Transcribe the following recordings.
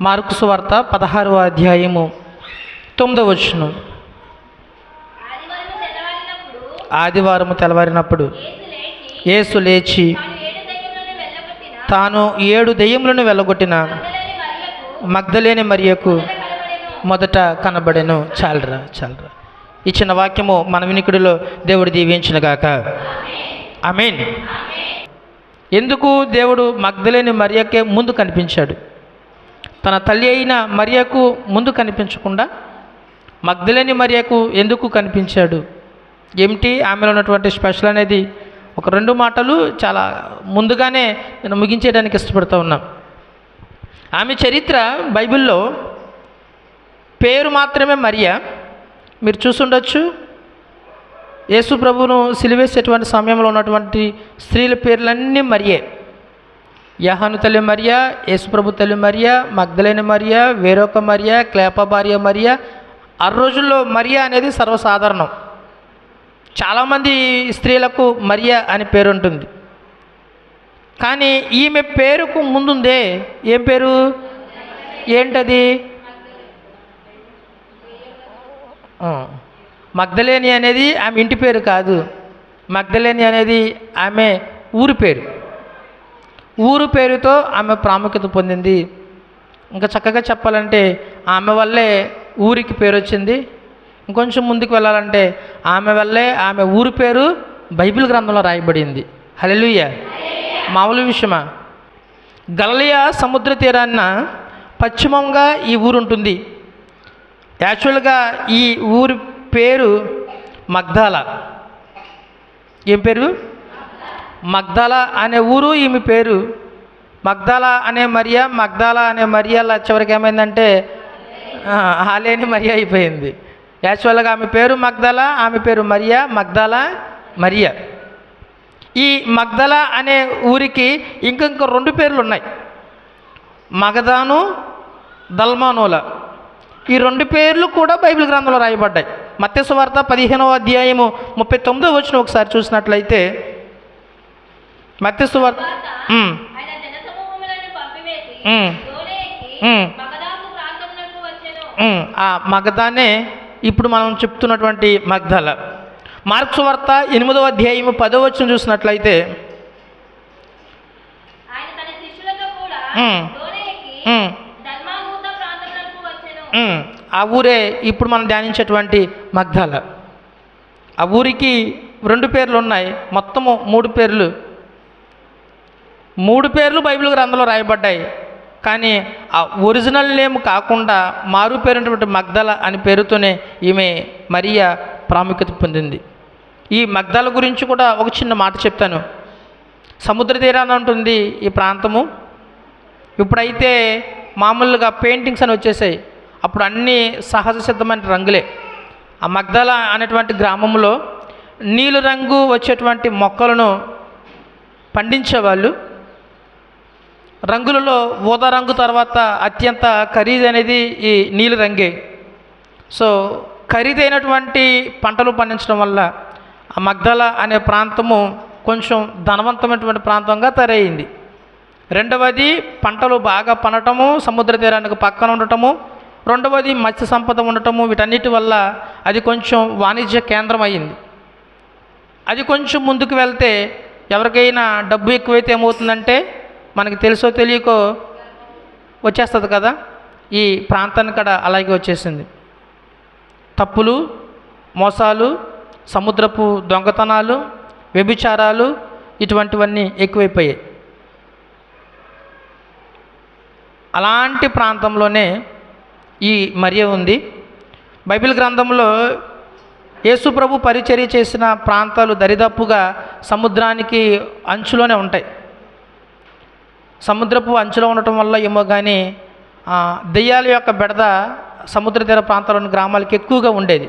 Mark సువార్త పదహారవ అధ్యాయము తొమ్మిదవ వచ్చును ఆదివారము తెల్లవారినప్పుడు ఏసు యేసు లేచి తాను ఏడు దెయ్యములను వెళ్ళగొట్టిన మగ్ధలేని మరియకు మొదట కనబడెను. చాలరా చాలరా. ఈ చిన్న వాక్యము మన వినికుడిలో దేవుడు దీవించిన ఐ మీన్ ఎందుకు దేవుడు మగ్ధలేని మరియకే ముందు కనిపించాడు? తన తల్లి అయిన మరియకు ముందు కనిపించకుండా మగ్ధలేని మరియకు ఎందుకు కనిపించాడు? ఏమిటి? ఆమెలో ఉన్నటువంటి స్పెషల్ అనేది ఒక రెండు మాటలు చాలా ముందుగానే నేను ముగించేయడానికి ఇష్టపడుతూ ఉన్నాం. ఆమె చరిత్ర బైబిల్లో పేరు మాత్రమే మరియా. మీరు చూసుండొచ్చు. యేసు ప్రభువును సిలివేసేటువంటి సమయంలో ఉన్నటువంటి స్త్రీల పేర్లన్నీ మరియే. యహాను తల్లి మరియా యేసుప్రభు తల్లి మరియా మగ్ధలైన మరియా వేరొక మరియా క్లేప భార్య మరియా. ఆ రోజుల్లో మరియా అనేది సర్వసాధారణం. చాలామంది స్త్రీలకు మరియా అని పేరు ఉంటుంది. కానీ ఈమె పేరుకు ముందుందే ఏం పేరు? ఏంటది? మగ్ధలేని అనేది ఆమె ఇంటి పేరు కాదు. మగ్ధలేని అనేది ఆమె ఊరి పేరు. ఊరు పేరుతో ఆమె ప్రాముఖ్యత పొందింది. ఇంకా చక్కగా చెప్పాలంటే ఆమె వల్లే ఊరికి పేరు వచ్చింది ఇంకొంచెం ముందుకు వెళ్ళాలంటే ఆమె వల్లే ఆమె ఊరి పేరు బైబిల్ గ్రంథంలో రాయబడింది. హలెలుయ్య మామూలు విషయమా? గలలియా సముద్ర తీరాన్న పశ్చిమంగా ఈ ఊరు ఉంటుంది. యాక్చువల్గా ఈ ఊరి పేరు మగ్దాల ఏం పేరు? మగ్దాల అనే ఊరు ఈమె పేరు. మగ్దాల అనే మరియా మగ్దాల అనే మరియాల చివరికి ఏమైందంటే ఆ, హాలేని మరియా అయిపోయింది. యాక్చువల్గా ఆమె పేరు మగ్దాల ఆమె పేరు మరియా మగ్దాల మరియా. ఈ మగ్దల అనే ఊరికి ఇంక రెండు పేర్లు ఉన్నాయి మగదాను దల్మానోల. ఈ రెండు పేర్లు కూడా బైబిల్ గ్రంథంలో రాయబడ్డాయి. మత్స్య వార్త పదిహేనవ అధ్యాయము ముప్పై తొమ్మిదో వచ్చిన ఒకసారి చూసినట్లయితే ఉమ్, ఆ మగదానే ఇప్పుడు మనం చెప్తున్నటువంటి మగ్ధల. మార్క్స్ వార్త ఎనిమిదవ అధ్యాయము పదో వచ్చిన. చూసినట్లయితే ఆ ఊరే ఇప్పుడు మనం ధ్యానించేటువంటి మగ్ధాల. ఆ ఊరికి రెండు పేర్లు ఉన్నాయి. మొత్తము మూడు పేర్లు. మూడు పేర్లు బైబిల్ గ్రంథంలో రాయబడ్డాయి. కానీ ఆ ఒరిజినల్ నేమ్ కాకుండా మారు పేరునటువంటి మగ్దల అని పేరుతోనే ఈమె మరియా ప్రాముఖ్యత పొందింది. ఈ మగ్దాల గురించి కూడా ఒక చిన్న మాట చెప్తాను. సముద్ర తీరాన ఉంటుంది ఈ ప్రాంతము. ఇప్పుడైతే మామూలుగా పెయింటింగ్స్ అని వచ్చేసాయి. అప్పుడు అన్నీ సహజ సిద్ధమైన రంగులే. ఆ మగ్దల అనేటువంటి గ్రామంలో నీలి రంగు వచ్చేటువంటి మొక్కలను పండించేవాళ్ళు. రంగులలో ఊదా రంగు తర్వాత అత్యంత ఖరీదైనది ఈ నీలి రంగే. సో ఖరీదైనటువంటి పంటలు పండించడం వల్ల ఆ మగ్దల అనే ప్రాంతము కొంచెం ధనవంతమైనటువంటి ప్రాంతంగా తయారయింది రెండవది పంటలు బాగా పండటము సముద్ర తీరానికి పక్కన ఉండటము. రెండవది మత్స్య సంపద ఉండటము వీటన్నిటి వల్ల అది కొంచెం వాణిజ్య కేంద్రం అయింది. అది కొంచెం ముందుకు వెళ్తే ఎవరికైనా డబ్బు ఎక్కువైతే ఏమవుతుందంటే మనకి తెలుసో తెలియకో వచ్చేస్తుంది కదా? ఈ ప్రాంతాన్ని కూడా అలాగే వచ్చేసింది. తప్పులు మోసాలు సముద్రపు దొంగతనాలు వ్యభిచారాలు ఇటువంటివన్నీ ఎక్కువైపోయాయి. అలాంటి ప్రాంతంలోనే ఈ మరియ ఉంది. బైబిల్ గ్రంథంలో యేసు ప్రభు పరిచర్య చేసిన ప్రాంతాలు దరిదాపుగా సముద్రానికి అంచులోనే ఉంటాయి. సముద్రపు అంచులో ఉండటం వల్ల ఏమో కానీ దెయ్యాల యొక్క బెడద సముద్ర తీర ప్రాంతాల్లోని గ్రామాలకి ఎక్కువగా ఉండేది.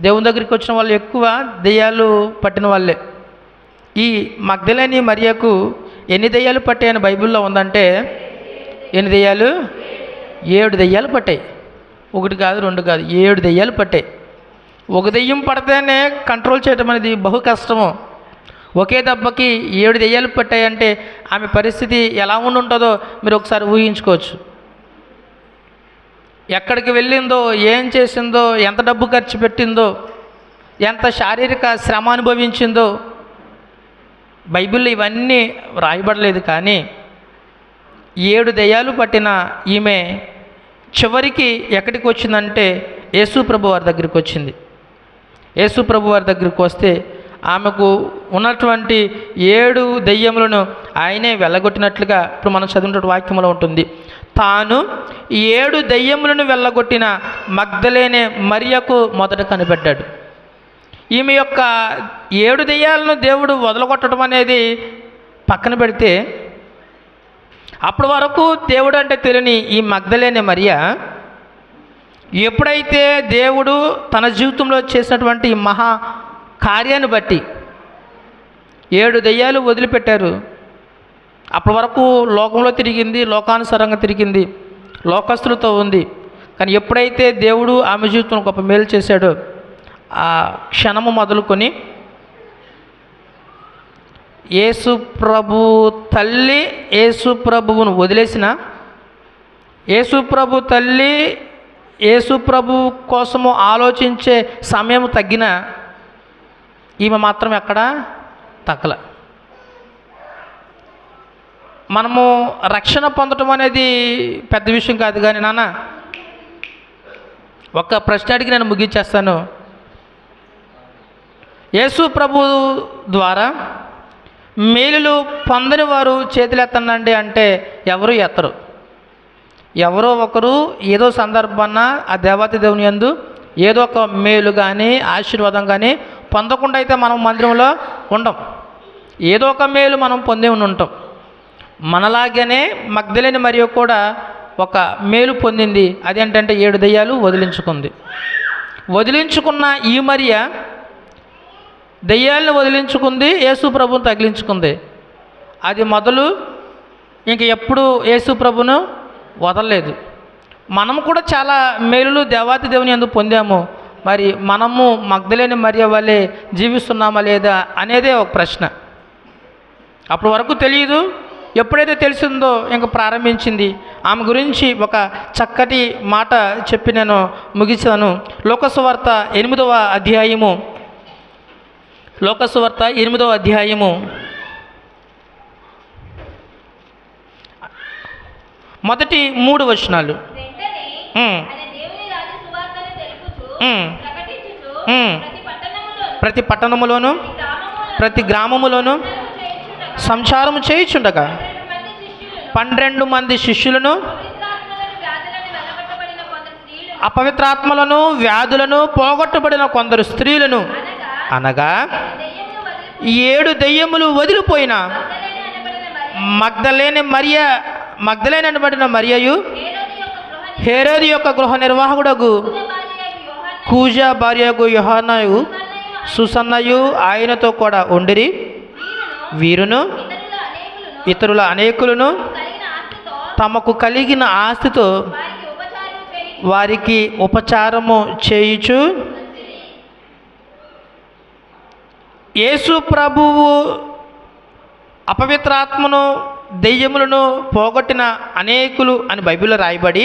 దేవుని దగ్గరికి వచ్చిన వాళ్ళు ఎక్కువ దెయ్యాలు పట్టిన వాళ్ళే. ఈ మగ్ధలేని మరియకు ఎన్ని దెయ్యాలు పట్టాయని బైబిల్లో ఉందంటే ఎన్ని దెయ్యాలు? ఏడు దెయ్యాలు పట్టాయి. ఒకటి కాదు రెండు కాదు ఏడు దెయ్యాలు పట్టాయి. ఒక దెయ్యం పడితేనే కంట్రోల్ చేయటం అనేది బహు కష్టము. ఒకే దెబ్బకి ఏడు దెయ్యాలు పట్టాయంటే ఆమె పరిస్థితి ఎలా ఉండి ఉంటుందో మీరు ఒకసారి ఊహించుకోవచ్చు. ఎక్కడికి వెళ్ళిందో ఏం చేసిందో ఎంత డబ్బు ఖర్చు పెట్టిందో ఎంత శారీరక శ్రమ అనుభవించిందో బైబిల్లో ఇవన్నీ వ్రాయబడలేదు కానీ ఏడు దయ్యాలు పట్టిన ఈమె చివరికి ఎక్కడికి వచ్చిందంటే యేసు ప్రభు వారి దగ్గరికి వచ్చింది. యేసు ప్రభు వారి దగ్గరికి వస్తే ఆమెకు ఉన్నటువంటి ఏడు దెయ్యములను ఆయనే వెళ్ళగొట్టినట్లుగా ఇప్పుడు మనం చదివినటువంటి వాక్యంలో ఉంటుంది. తాను ఏడు దెయ్యములను వెళ్ళగొట్టిన మగ్ధలేనే మరియకు మొదట కనిపెట్టాడు. ఈమె యొక్క ఏడు దెయ్యాలను దేవుడు వదలగొట్టడం అనేది పక్కన పెడితే అప్పటి వరకు దేవుడు అంటే తెలియని ఈ మగ్ధలేని మరియ ఎప్పుడైతే దేవుడు తన జీవితంలో చేసినటువంటి మహా కార్యాన్ని బట్టి ఏడు దెయ్యాలు వదిలిపెట్టారు. అప్పటి వరకు లోకంలో తిరిగింది లోకానుసారంగా తిరిగింది లోకస్తులతో ఉంది. కానీ ఎప్పుడైతే దేవుడు ఆమె జీవితం గొప్ప మేలు చేశాడో ఆ క్షణము మొదలుకొని యేసు ప్రభు తల్లి యేసు ప్రభువును వదిలేసిన యేసు ప్రభు తల్లి యేసు ప్రభు కోసము ఆలోచించే సమయం తగ్గిన ఈమె మాత్రం ఎక్కడ? తగ్గల. మనము రక్షణ పొందటం అనేది పెద్ద విషయం కాదు కానీ నాన్న ఒక్క ప్రశ్న అడిగి నేను ముగించేస్తాను. యేసు ప్రభు ద్వారా మేలులు పొందని వారు చేతులు ఎత్తండి అంటే ఎవరు ఎత్తరు? ఎవరో ఒకరు ఏదో సందర్భాన ఆ దేవత దేవుని యందు ఏదో ఒక మేలు కానీ ఆశీర్వాదం కానీ పొందకుండా అయితే మనం మందిరంలో ఉండం. ఏదో ఒక మేలు మనం పొంది ఉండి ఉంటాం మనలాగానే మగ్ధలేని మరియు కూడా ఒక మేలు పొందింది. అదేంటంటే ఏడు దయ్యాలు వదిలించుకుంది. వదిలించుకున్న ఈ మరియ దయ్యాలను వదిలించుకుంది యేసు ప్రభుని తగిలించుకుంది. అది మొదలు ఇంక ఎప్పుడు యేసు ప్రభును వదలలేదు. మనం కూడా చాలా మేలులు దేవాతి దేవుని ఎందుకు పొందాము. మరి మనము మగ్ధలేని మరియ వల్లే జీవిస్తున్నామా లేదా అనేదే ఒక ప్రశ్న. అప్పటి వరకు తెలియదు ఎప్పుడైతే తెలిసిందో ఇంక ప్రారంభించింది. ఆమె గురించి ఒక చక్కటి మాట చెప్పి నేను ముగిస్తాను లోకసువార్త ఎనిమిదవ అధ్యాయము. లోకసువార్త ఎనిమిదవ అధ్యాయము. మొదటి మూడు వచనాలు. ప్రతి పట్టణములోను ప్రతి గ్రామములోను సంచారము చేయుచుండగా సంచారం పన్నెండు మంది శిష్యులను అపవిత్రాత్మలను వ్యాధులను పోగొట్టబడిన కొందరు స్త్రీలను అనగా ఏడు దెయ్యములు వదిలిపోయిన మగ్ధలేని మరియ మగ్ధలేనబడిన మరియయు హేరోది యొక్క గృహ నిర్వాహకుడగు కూజా భార్యకు యోహానయు సుసన్నయు ఆయనతో కూడా ఉండిరి. వీరును ఇతరుల అనేకులను తమకు కలిగిన ఆస్తితో వారికి వారికి ఉపచారము చేయుచు. యేసు ప్రభువు అపవిత్రాత్మను దెయ్యములను పోగొట్టిన అనేకులు అని బైబిల్లో రాయబడి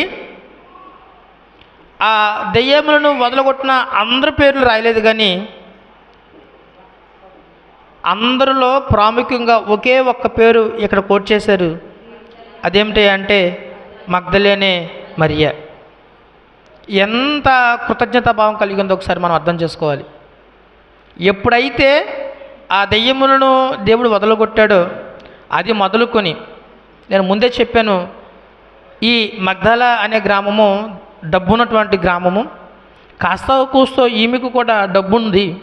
ఆ దెయ్యములను వదలగొట్టిన అందరి పేర్లు రాయలేదు కానీ అందరిలో ప్రాముఖ్యంగా ఒకే ఒక్క పేరు ఇక్కడ కోట్ చేశారు. అదేమిటి అంటే మగ్ధలేనే మరియ. ఎంత కృతజ్ఞతా భావం కలిగి ఉందో ఒకసారి మనం అర్థం చేసుకోవాలి. ఎప్పుడైతే ఆ దెయ్యములను దేవుడు వదలగొట్టాడో అది మొదలుకొని నేను ముందే చెప్పాను ఈ మగ్ధల అనే గ్రామము డబ్బున్నటువంటి గ్రామము కాస్త కూస్తో ఈమెకు కూడా డబ్బుంది.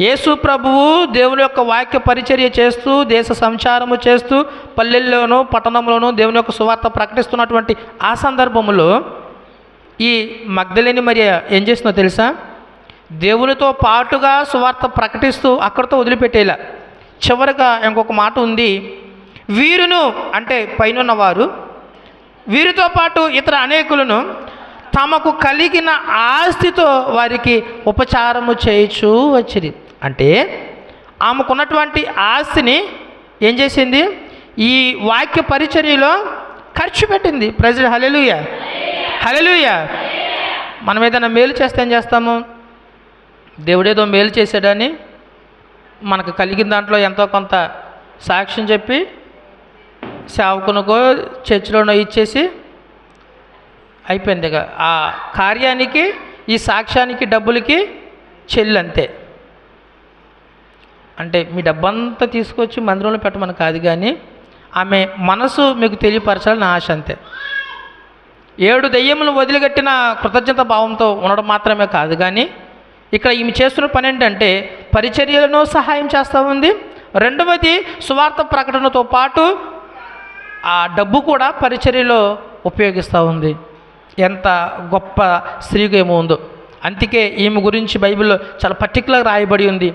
యేసు ప్రభువు దేవుని యొక్క వాక్య పరిచర్య చేస్తూ దేశ సంచారము చేస్తూ పల్లెల్లోనూ పట్టణంలోనూ దేవుని యొక్క సువార్త ప్రకటిస్తున్నటువంటి ఆ సందర్భంలో ఈ మగ్ధలేని మరి ఏం చేసిందో తెలుసా? దేవునితో పాటుగా సువార్త ప్రకటిస్తూ అక్కడితో వదిలిపెట్టేలా. చివరిగా ఇంకొక మాట ఉంది. వీరును అంటే పైన వారు వీరితో పాటు ఇతర అనేకులను తమకు కలిగిన ఆస్తితో వారికి ఉపచారము చేయుచు వచ్చింది అంటే ఆమెకున్నటువంటి ఆస్తిని ఏం చేసింది? ఈ వాక్య పరిచర్యలో ఖర్చు పెట్టింది. ప్రజలు హలెలుయ హలెలుయ మనం ఏదైనా మేలు చేస్తే ఏం చేస్తాము? దేవుడేదో మేలు చేశాడని మనకు కలిగిన దాంట్లో ఎంతో కొంత సాక్ష్యం చెప్పి సేవకునికో చర్చిలోనో ఇచ్చేసి అయిపోయింది ఇక ఆ కార్యానికి ఈ సాక్ష్యానికి డబ్బులకి చెల్లంతే. అంటే మీ డబ్బంతా తీసుకొచ్చి మందిరంలో పెట్టమని కాదు కానీ ఆమె మనసు మీకు తెలియపరచాలని ఆశ అంతే. ఏడు దెయ్యములు వదిలిగట్టిన కృతజ్ఞత భావంతో ఉండడం మాత్రమే కాదు కానీ ఇక్కడ ఈమె చేస్తున్న పని ఏంటంటే పరిచర్యలను సహాయం చేస్తూ ఉంది. రెండవది సువార్త ప్రకటనతో పాటు ఆ డబ్బు కూడా పరిచర్యలో ఉపయోగిస్తూ ఉంది. ఎంత గొప్ప స్త్రీగా ఏమో ఉందో. అందుకే ఈమె గురించి బైబిల్లో చాలా పర్టికులర్ రాయబడి ఉంది.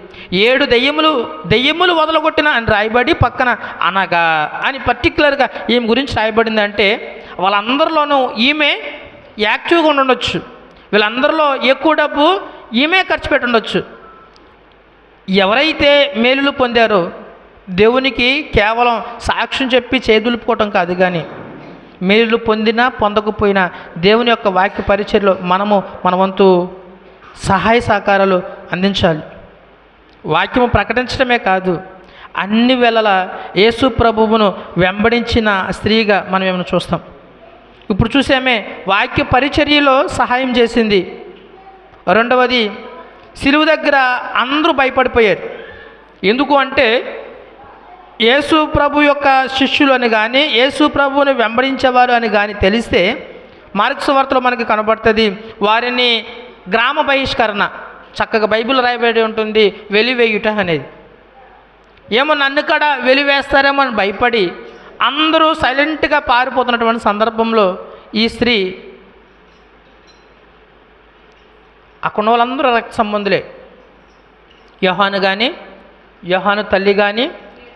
ఏడు దెయ్యములు దెయ్యములు వదలగొట్టిన అని రాయబడి పక్కన అనగా అని పర్టికులర్గా ఈమె గురించి రాయబడింది అంటే వాళ్ళందరిలోనూ ఈమె యాక్టివ్గా ఉండొచ్చు. వీళ్ళందరిలో ఎక్కువ డబ్బు ఈమె ఖర్చు పెట్టుండొచ్చు ఎవరైతే మేలులు పొందారో దేవునికి కేవలం సాక్ష్యం చెప్పి చేదులుపుకోవటం కాదు కానీ మేలు పొందినా పొందకపోయినా దేవుని యొక్క వాక్య పరిచయలో మనము మన వంతు సహాయ సహకారాలు అందించాలి. వాక్యము ప్రకటించడమే కాదు అన్ని వేళల యేసు ప్రభువును వెంబడించిన స్త్రీగా మనం ఏమైనా చూస్తాం. ఇప్పుడు చూసామే వాక్య పరిచర్యలో సహాయం చేసింది. రెండవది సిలువు దగ్గర అందరూ భయపడిపోయారు. ఎందుకు అంటే యేసు ప్రభు యొక్క శిష్యులు అని కానీ యేసు ప్రభువుని వెంబడించేవారు అని కానీ తెలిస్తే మార్క్స్ వార్తలో మనకి కనబడుతుంది వారిని గ్రామ బహిష్కరణ చక్కగా బైబిల్ రాయబడి ఉంటుంది వెలివేయుట అనేది. ఏమో నన్ను కూడా వెలివేస్తారేమో అని భయపడి అందరూ సైలెంట్గా పారిపోతున్నటువంటి సందర్భంలో ఈ స్త్రీ అక్కడ వాళ్ళందరూ రక్త సంబంధులే. యోహాను కానీ యోహాను తల్లి కానీ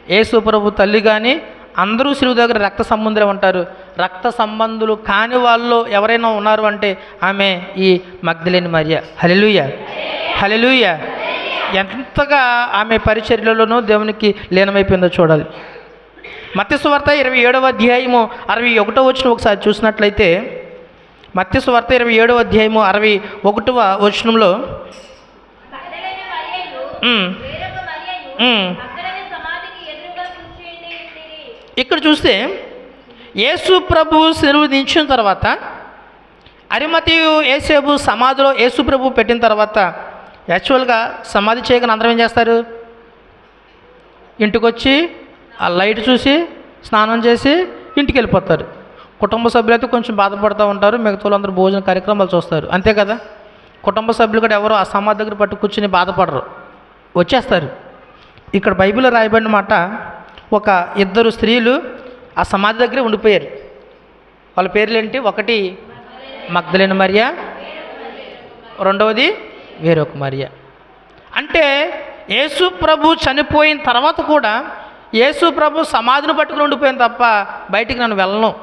యేసు ప్రభు తల్లి కానీ అందరూ శిలువు దగ్గర రక్త సంబంధులే ఉంటారు. రక్త సంబంధులు కాని వాళ్ళు ఎవరైనా ఉన్నారు అంటే ఆమె ఈ మగ్ధలేని మరియ. హలెలుయ హలెలుయ ఎంతగా ఆమె పరిచర్యలోనూ దేవునికి లీనమైపోయిందో చూడాలి. మత్స్యవార్త ఇరవై ఏడవ అధ్యాయము అరవై ఒకటో వచ్చిన ఒకసారి చూసినట్లయితే మత్స్యవార్త ఇరవై ఏడవ అధ్యాయము అరవై ఒకటవ వచనంలో మగ్ధలేని మరియయు, ఉమ్, వేరొక మరియయు, ఉమ్. అక్కడనే సమాధికి ఎదురుగా కూర్చుండి ఉండిరి. ఇక్కడ చూస్తే యేసు ప్రభు సెలవు దించిన తర్వాత అరిమతియు ఏసేబు సమాధిలో యేసు ప్రభు పెట్టిన తర్వాత యాక్చువల్గా సమాధి చేయగానే అందరం ఏం చేస్తారు? ఇంటికొచ్చి ఆ లైట్ చూసి స్నానం చేసి ఇంటికి వెళ్ళిపోతారు కుటుంబ సభ్యులైతే కొంచెం బాధపడుతూ ఉంటారు మిగతా అందరూ భోజన కార్యక్రమాలు చూస్తారు. అంతే కదా? కుటుంబ సభ్యులు కూడా ఎవరు ఆ సమాధి దగ్గర పట్టు కూర్చుని బాధపడరు. వచ్చేస్తారు. ఇక్కడ బైబిల్లో రాయబడిన మాట ఒక ఇద్దరు స్త్రీలు ఆ సమాధి దగ్గరే ఉండిపోయారు. వాళ్ళ పేర్లు ఏంటి ఒకటి మగ్ధలేని మరియ రెండవది వేరొక మరియ. అంటే యేసు ప్రభు చనిపోయిన తర్వాత కూడా యేసు ప్రభు సమాధిని పట్టుకుని ఉండిపోయింది తప్ప బయటికి నన్ను వెళ్ళను.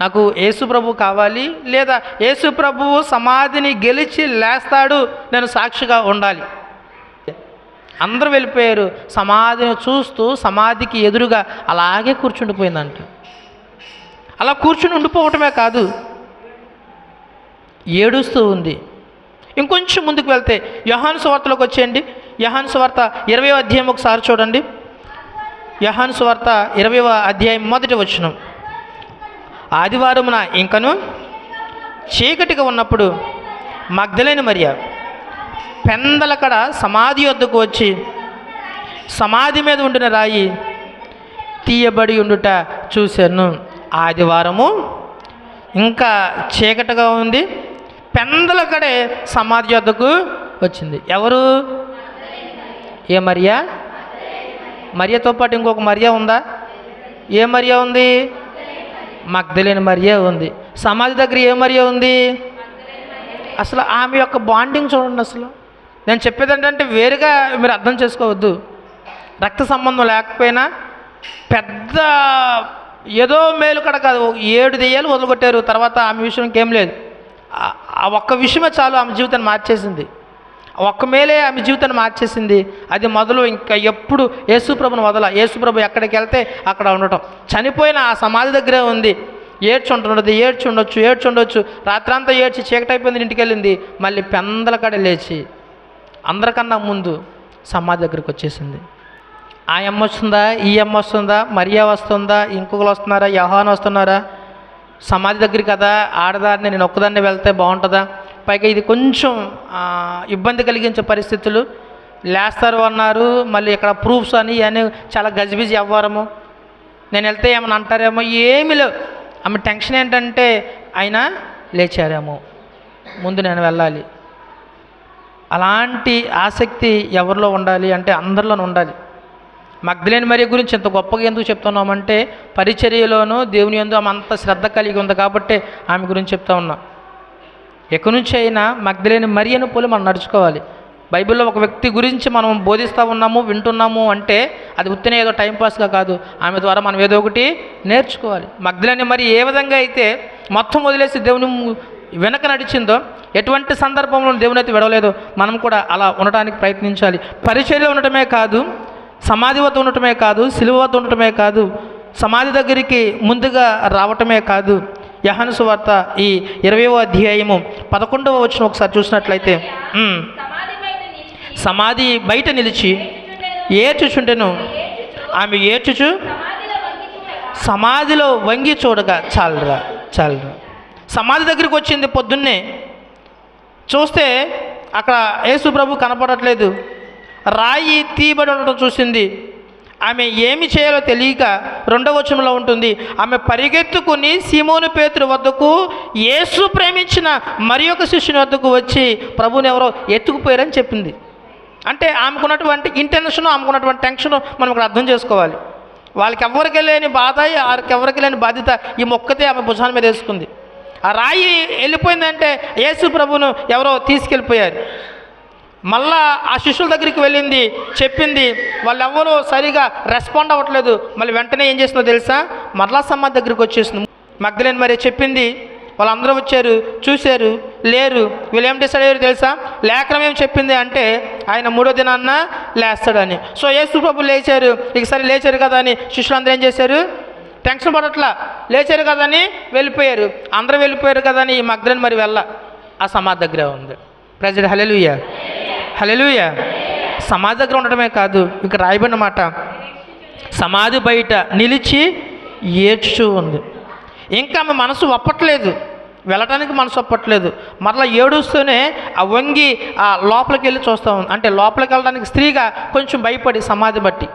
నాకు యేసు ప్రభు కావాలి లేదా యేసు ప్రభువు సమాధిని గెలిచి లేస్తాడు నేను సాక్షిగా ఉండాలి. అందరూ వెళ్ళిపోయారు. సమాధిని చూస్తూ సమాధికి ఎదురుగా అలాగే కూర్చుండిపోయిందంట అలా కూర్చుని ఉండిపోవటమే కాదు. ఏడుస్తూ ఉంది. ఇంకొంచెం ముందుకు వెళ్తే యహాను సువార్తలోకి వచ్చేయండి. యహాను సువార్త ఇరవై అధ్యాయం ఒకసారి చూడండి. యహాను సువార్త ఇరవై అధ్యాయం మొదటి వచ్చినం ఆదివారమున ఇంకను చీకటిగా ఉన్నప్పుడు మగ్ధలైన మరియ పెందలకడ సమాధి వద్దకు వచ్చి సమాధి మీద ఉండిన రాయి తీయబడి ఉండుట చూశాను. ఆదివారము ఇంకా చీకటిగా ఉంది. పెందలకడే సమాధి వద్దకు వచ్చింది. ఎవరు? ఏ మరియా? మరియతో పాటు ఇంకొక మరియా ఉందా? ఏ మరియా ఉంది? మగ్ధలేని మరియా ఉంది. సమాధి దగ్గర ఏ మరియా ఉంది? అసలు ఆమె యొక్క బాండింగ్ చూడండి అసలు. నేను చెప్పేది ఏంటంటే వేరుగా మీరు అర్థం చేసుకోవద్దు. రక్త సంబంధం లేకపోయినా పెద్ద ఏదో మేలు కడ కాదు. ఏడు దెయ్యాలు వదిలికొట్టారు. తర్వాత ఆమె విషయం ఇంకేం లేదు. ఆ- ఒక్క విషయమే చాలు ఆమె జీవితాన్ని మార్చేసింది. ఒక్క మేలే ఆమె జీవితాన్ని మార్చేసింది. అది మొదలు ఇంకా ఎప్పుడు యేసుప్రభుని వదల. యేసుప్రభు ఎక్కడికి వెళ్తే అక్కడ ఉండటం. చనిపోయిన ఆ సమాధి దగ్గరే ఉంది. ఏడ్చి ఉంటున్నది ఏడ్చి ఉండొచ్చు ఏడ్చి ఉండొచ్చు. రాత్రంతా ఏడ్చి చీకటైపోయింది ఇంటికి వెళ్ళింది. మళ్ళీ పెందల కాడ లేచి అందరికన్నా ముందు సమాధి దగ్గరికి వచ్చేసింది. ఆ అమ్మ వస్తుందా? ఈ అమ్మ వస్తుందా? మరియా వస్తుందా? ఇంకొకరు వస్తున్నారా? యహాన్ వస్తున్నారా? సమాధి దగ్గర కదా? ఆడదారిని నేను ఒక్కదాన్ని వెళ్తే బాగుంటుందా? పైగా ఇది కొంచెం ఇబ్బంది కలిగించే పరిస్థితులు. లేస్తారు అన్నారు మళ్ళీ ఇక్కడ ప్రూఫ్స్ అని ఇవన్నీ చాలా గజిబిజి అవ్వరము నేను వెళ్తే ఏమని అంటారేమో? ఏమి లేవు. ఆమె టెన్షన్ ఏంటంటే ఆయన లేచారేమో. ముందు నేను వెళ్ళాలి. అలాంటి ఆసక్తి ఎవరిలో ఉండాలి అంటే అందరిలోనూ ఉండాలి. మగ్ధులేని మరి గురించి ఇంత గొప్పగా ఎందుకు చెప్తున్నామంటే పరిచర్యలోనూ దేవుని ఎందు ఆమె అంత శ్రద్ధ కలిగి ఉంది కాబట్టి ఆమె గురించి చెప్తా ఉన్నా. ఎక్కడి నుంచి అయినా మగ్ధులేని మరి అని పోలి మనం నడుచుకోవాలి. బైబిల్లో ఒక వ్యక్తి గురించి మనం బోధిస్తూ ఉన్నాము వింటున్నాము అంటే అది ఉత్తిన ఏదో టైంపాస్గా కాదు. ఆమె ద్వారా మనం ఏదో ఒకటి నేర్చుకోవాలి. మగ్ధలేని మరి ఏ విధంగా అయితే మొత్తం వదిలేసి దేవుని వెనక నడిచిందో ఎటువంటి సందర్భంలో దేవుని అయితే విడవలేదో మనం కూడా అలా ఉండటానికి ప్రయత్నించాలి. పరిచర్యలో ఉండటమే కాదు సమాధి వద్ద ఉండటమే కాదు సిలువ వద్ద ఉండటమే కాదు సమాధి దగ్గరికి ముందుగా రావటమే కాదు. యహను సువార్త ఈ ఇరవయో అధ్యాయము పదకొండవ వచ్చిన ఒకసారి చూసినట్లయితే సమాధి బయట నిలిచి సమాధి ఆమె ఏడ్చుచు సమాధిలో వంగి చూడగా సమాధిలో వంగి చూడగా చాలరా చాలరా. సమాధి దగ్గరికి వచ్చింది పొద్దున్నే. చూస్తే అక్కడ యేసు ప్రభు కనపడట్లేదు. రాయి తీయబడి ఉండటం చూసింది. ఆమె ఏమి చేయాలో తెలియక రెండవ వచనంలో ఉంటుంది. ఆమె పరిగెత్తుకుని సీమోను పేతురు వద్దకు యేసు ప్రేమించిన మరి ఒక శిష్యుని వద్దకు వచ్చి ప్రభుని ఎవరో ఎత్తుకుపోయారని చెప్పింది. అంటే ఆమెకున్నటువంటి ఇంటెన్షన్ ఆమెకున్నటువంటి టెన్షన్ మనం ఇక్కడ అర్థం చేసుకోవాలి. వాళ్ళకి ఎవరికి లేని బాధ వారికి ఎవరికి లేని బాధ్యత ఈ మొక్కతే ఆమె భుజాల మీద వేసుకుంది. ఆ రాయి వెళ్ళిపోయిందంటే యేసు ప్రభును ఎవరో తీసుకెళ్ళిపోయారు. మళ్ళా ఆ శిష్యుల దగ్గరికి వెళ్ళింది చెప్పింది వాళ్ళెవ్వరూ సరిగా రెస్పాండ్ అవ్వట్లేదు. మళ్ళీ వెంటనే ఏం చేసిందో తెలుసా? మరలా సమాధి దగ్గరికి వచ్చేసింది మగ్ధలేని మరి చెప్పింది వాళ్ళందరూ వచ్చారు చూశారు లేరు. వీళ్ళు ఏం డిసైడ్ అయ్యారు తెలుసా? లేఖనం ఏం చెప్పింది అంటే ఆయన మూడో దినాన్న లేస్తాడని. సో యేసు ప్రభు లేచారు. ఇక లేచారు కదా అని శిష్యులందరూ ఏం చేశారు? టెన్షన్ పడట్లా. లేచారు కదా అని వెళ్ళిపోయారు. అందరూ వెళ్ళిపోయారు కదా అని ఈ మగ్ధులను మరి వెళ్ళ. ఆ సమాధి దగ్గరే ఉంది. ప్రజెంట్ హలెలుయ హలెలుయ సమాధి దగ్గర ఉండటమే కాదు ఇక రాయబడిన మాట. సమాధి బయట నిలిచి ఏడ్చు ఉంది. ఇంకా ఆమె మనసు ఒప్పట్లేదు. వెళ్ళటానికి మనసు ఒప్పట్లేదు. మరలా ఏడుస్తూనే ఆ వంగి ఆ లోపలికి వెళ్ళి చూస్తూ ఉంది. అంటే లోపలికి వెళ్ళడానికి స్త్రీగా కొంచెం భయపడి సమాధి బట్టి.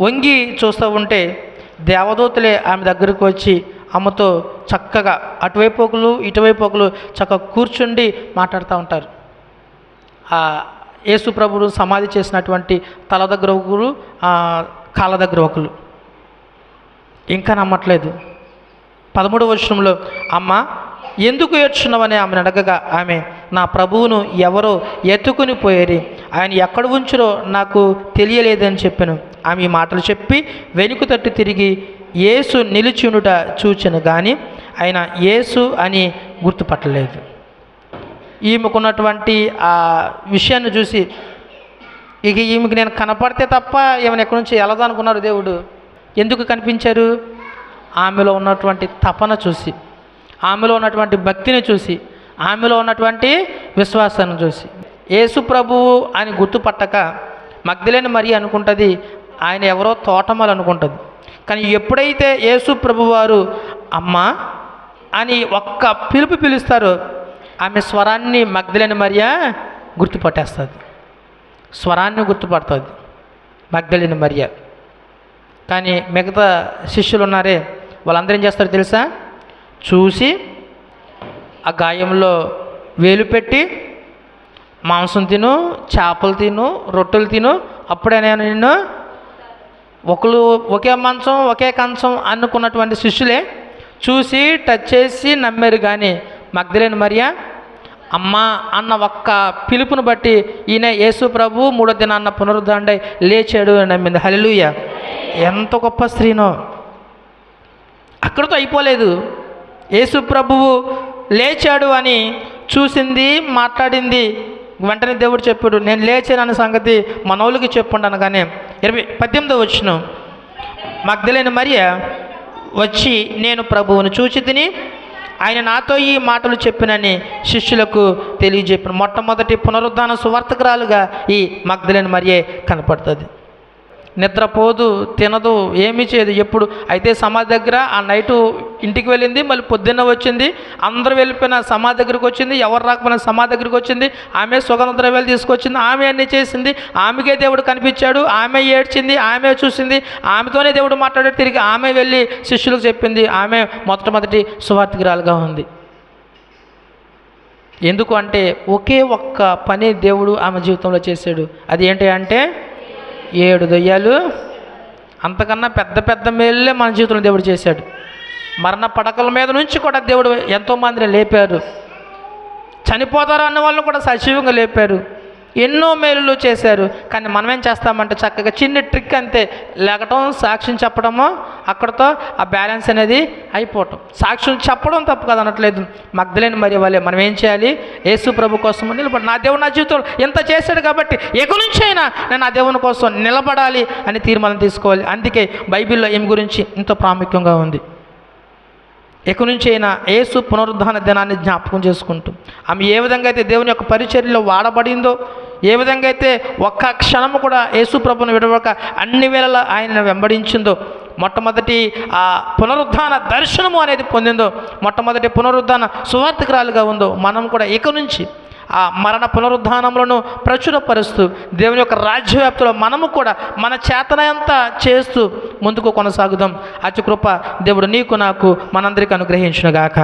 వంగి చూస్తూ ఉంటే దేవదూతలే ఆమె దగ్గరకు వచ్చి ఆమెతో చక్కగా అటువైపు ఒకరు ఇటువైపు ఒకరు చక్కగా కూర్చుండి మాట్లాడుతూ ఉంటారు. ఆ యేసు ప్రభుడు సమాధి చేసినటువంటి తల దగ్గర ఒకరు కాళ్ళ దగ్గర ఒకరు ఇంకా నమ్మట్లేదు. పదమూడవ వర్షంలో అమ్మ ఎందుకు ఏడ్చున్నావని ఆమెను అడగగా ఆమె నా ప్రభువును ఎవరో ఎత్తుకుని పోయేది. ఆయన ఎక్కడ ఉంచురో నాకు తెలియలేదని చెప్పాను. ఆమె ఈ మాటలు చెప్పి వెనుక తట్టు తిరిగి యేసు నిలిచినుట చూచను కానీ ఆయన యేసు అని గుర్తుపట్టలేదు. ఈమెకున్నటువంటి ఆ విషయాన్ని చూసి ఇక ఈమెకి నేను కనపడితే తప్ప ఏమైనా ఎక్కడి నుంచి వెళ్ళదనుకున్నారు దేవుడు? ఎందుకు కనిపించారు? ఆమెలో ఉన్నటువంటి తపన చూసి ఆమెలో ఉన్నటువంటి భక్తిని చూసి ఆమెలో ఉన్నటువంటి విశ్వాసాన్ని చూసి. యేసు ప్రభువు అని గుర్తుపట్టక మగ్ధులేని మరి అనుకుంటుంది ఆయన ఎవరో తోటమలు అనుకుంటుంది. కానీ ఎప్పుడైతే యేసు ప్రభువారు అమ్మ అని ఒక్క పిలుపు పిలుస్తారో ఆమె స్వరాన్ని మగ్ధులేని మరియా గుర్తుపట్టేస్తుంది. స్వరాన్ని గుర్తుపడుతుంది మగ్ధులేని మరియ. కానీ మిగతా శిష్యులు ఉన్నారే వాళ్ళందరూ ఏం చేస్తారో తెలుసా? చూసి ఆ గాయంలో వేలు పెట్టి మాంసం తిను చేపలు తిను రొట్టెలు తిను. అప్పుడే నేను నిన్ను ఒకరు ఒకే మంచం ఒకే కంచం అనుకున్నటువంటి శిష్యులే చూసి టచ్ చేసి నమ్మారు. కానీ మగ్ధలేని మరియా అమ్మ అన్న ఒక్క పిలుపును బట్టి ఈయన యేసు ప్రభు మూడో దినాన్న పునరుద్ధరణై లేచాడు అని నమ్మింది. హల్లెలూయ. ఎంత గొప్ప స్త్రీనో. అక్కడితో అయిపోలేదు. యేసు ప్రభువు లేచాడు అని చూసింది మాట్లాడింది. వెంటనే దేవుడు చెప్పాడు నేను లేచానన్న సంగతి మనోళ్ళకి చెప్పుండాను కానీ ఇరవై పద్దెనిమిదో వచ్చిన మగ్ధలేని మరియ వచ్చి నేను ప్రభువును చూచి తిని ఆయన నాతో ఈ మాటలు చెప్పినని శిష్యులకు తెలియజెప్పిన. మొట్టమొదటి పునరుద్ధాన సువార్తకురాలుగా ఈ మగ్ధలేని మరియే కనపడుతుంది. నిద్రపోదు తినదు ఏమీ చేయదు. ఎప్పుడు? అయితే సమాధి దగ్గర ఆ నైటు ఇంటికి వెళ్ళింది మళ్ళీ పొద్దున్న వచ్చింది అందరూ వెళ్ళిపోయిన సమాధి దగ్గరికి వచ్చింది ఎవరు రాకపోయినా సమాధి దగ్గరికి వచ్చింది ఆమె సుగంధ ద్రవ్యాలు తీసుకొచ్చింది ఆమె అన్నీ చేసింది ఆమెకే దేవుడు కనిపించాడు ఆమె ఏడ్చింది ఆమె చూసింది ఆమెతోనే దేవుడు మాట్లాడాడు తిరిగి ఆమె వెళ్ళి శిష్యులకు చెప్పింది ఆమె మొట్టమొదటి సువార్తికురాలుగా ఉంది. ఎందుకు అంటే ఒకే ఒక్క పని దేవుడు ఆమె జీవితంలో చేశాడు. అది ఏంటి అంటే ఏడు దయ్యాలు. అంతకన్నా పెద్ద పెద్ద మేలులే మన జీవితంలో దేవుడు చేశాడు. మరణ పడకల మీద నుంచి కూడా దేవుడు ఎంతోమందిని లేపారు. చనిపోతారు అన్న వాళ్ళని కూడా సజీవంగా లేపారు. ఎన్నో మేలులు చేశారు. కానీ మనమేం చేస్తామంటే చక్కగా చిన్న ట్రిక్ అంతే. లేకటం సాక్ష్యం చెప్పడము అక్కడతో ఆ బ్యాలెన్స్ అనేది అయిపోవటం. సాక్ష్యం చెప్పడం తప్పు కదా అనట్లేదు. మగ్ధులేని మరి వాళ్ళే మనం ఏం చేయాలి? యేసు ప్రభు కోసం నిలబడి నా దేవుడు నా జీవితంలో ఎంత చేశాడు కాబట్టి ఎగు నుంచి అయినా నేను నా దేవుని కోసం నిలబడాలి అని తీర్మానం తీసుకోవాలి. అందుకే బైబిల్లో ఏమి గురించి? ఇంత ప్రాముఖ్యంగా ఉంది. ఎక్కడి నుంచి అయినా ఏసు పునరుద్ధాన దినాన్ని జ్ఞాపకం చేసుకుంటూ ఆమె ఏ విధంగా అయితే దేవుని యొక్క పరిచర్యలో వాడబడిందో ఏ విధంగా అయితే ఒక్క క్షణము కూడా యేసు ప్రభుని విడవక అన్ని వేళలా ఆయన వెంబడించిందో మొట్టమొదటి ఆ పునరుద్ధాన దర్శనము అనేది పొందిందో మొట్టమొదటి పునరుద్ధాన సువార్థికురాలుగా ఉందో మనం కూడా ఇక నుంచి ఆ మరణ పునరుద్ధానములను ప్రచురపరుస్తూ దేవుని యొక్క రాజ్యవ్యాప్తిలో మనము కూడా మన చేతనంతా చేస్తూ ముందుకు కొనసాగుదాం. అతి కృప దేవుడు నీకు నాకు మనందరికీ అనుగ్రహించునుగాక.